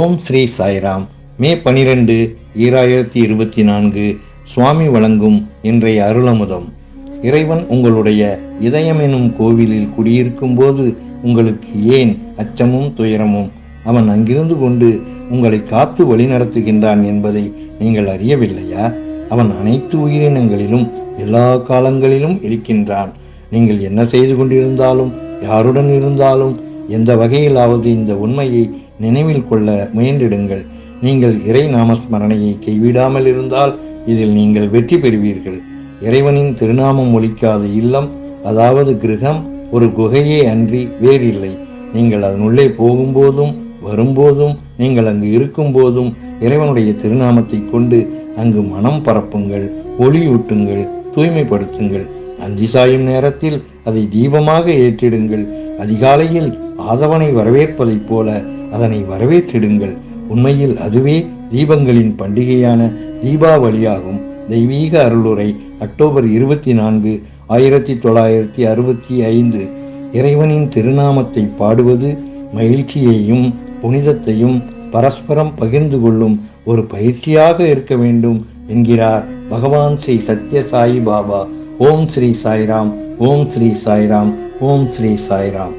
ஓம் ஸ்ரீ சாய்ராம். மே பனிரெண்டு ஈராயிரத்தி இருபத்தி நான்கு. சுவாமி வழங்கும் இன்றைய அருளமுதம். இறைவன் உங்களுடைய இதயம் எனும் கோவிலில் குடியிருக்கும் போது உங்களுக்கு ஏன் அச்சமும் துயரமும்? அவன் அங்கிருந்து கொண்டு உங்களை காத்து வழிநடத்துகின்றான் என்பதை நீங்கள் அறியவில்லையா? அவன் அனைத்து உயிரினங்களிலும் எல்லா காலங்களிலும் இருக்கின்றான். நீங்கள் என்ன செய்து கொண்டிருந்தாலும் யாருடன் இருந்தாலும் எந்த வகையிலாவது இந்த உண்மையை நினைவில் கொள்ள முயன்றிடுங்கள். நீங்கள் இறை நாமஸ்மரணையை கைவிடாமல் இருந்தால் இதில் நீங்கள் வெற்றி பெறுவீர்கள். இறைவனின் திருநாமம் ஒலிக்காத இல்லம் அதாவது கிரகம் ஒரு குகையே அன்றி வேறில்லை. நீங்கள் அதனுள்ளே போகும்போதும் வரும்போதும் நீங்கள் அங்கு இருக்கும்போதும் இறைவனுடைய திருநாமத்தை கொண்டு அங்கு மனம் பரப்புங்கள் ஒளியூட்டுங்கள் தூய்மைப்படுத்துங்கள். அஞ்சி சாயும் நேரத்தில் அதை தீபமாக ஏற்றிடுங்கள். அதிகாலையில் ஆதவனை வரவேற்பதைப் போல அதனை வரவேற்றிடுங்கள். உண்மையில் அதுவே தீபங்களின் பண்டிகையான தீபாவளியாகும். தெய்வீக அருளுரை அக்டோபர் இருபத்தி நான்கு ஆயிரத்தி தொள்ளாயிரத்தி அறுபத்தி ஐந்து. இறைவனின் திருநாமத்தை பாடுவது மகிழ்ச்சியையும் புனிதத்தையும் பரஸ்பரம் பகிர்ந்து கொள்ளும் ஒரு பயிற்சியாக இருக்க வேண்டும் என்கிறார் பகவான் ஸ்ரீ சத்ய சாயி பாபா. ஓம் ஸ்ரீ சாய்ராம் ஓம் ஸ்ரீ சாய்ராம் ஓம் ஸ்ரீ சாய்ராம்.